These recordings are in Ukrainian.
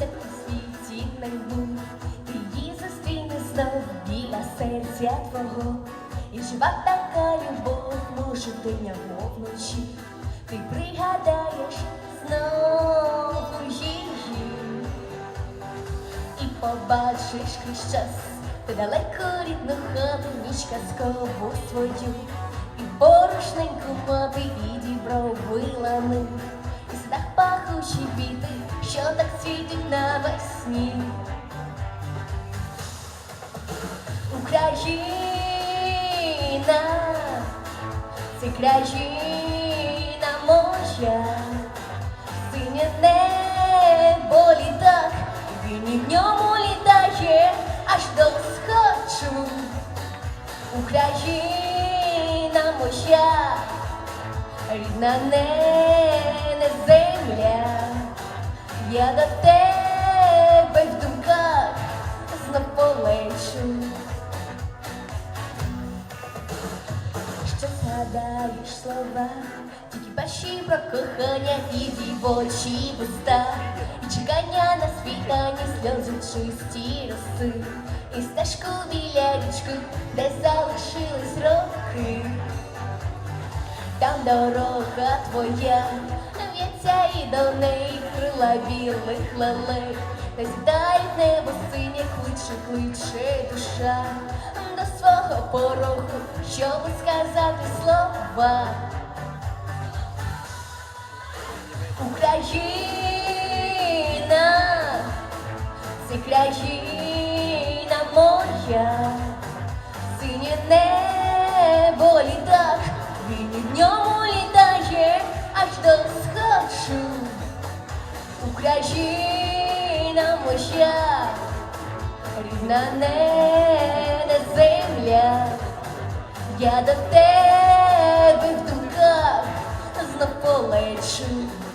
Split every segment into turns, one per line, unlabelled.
так у світі найбув, ти її зустріне знов біля серця твого. І жива така любов, або вночі, ти пригадаєш знову її. І побачиш крізь час, ти далеко рідну хату, ніч казкову свою, і борошненьку мати, і дібро вилани, і садах пахучі квіти, цвітуть навесні. Україна, це країна моя, синє небо літак, він і в ньому літає аж до сходу. Україна моя, рідна не земля, я до тебе в думках знов полечу. Що згадаєш слова, тільки перші про кохання і дівочі уста, і чекання на світанні сльози чисті роси, і стежку біля річки, де залишились роки. Там дорога твоя, до неї крила білих лелей, та зітає небо синє, кличе, кличе душа. До свого порогу, щоб сказати слова. Україна, це країна моя, синє небо літак, він і в Україна моя, рідна земля, я до тебе в думках знов.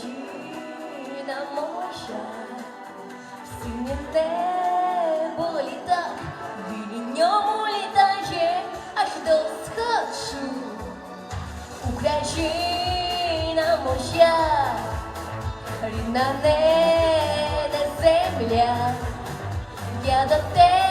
Країна моя, синє небо літак, в ньому літає аж до сходу. Україна моя, рідна не земля, я до тебе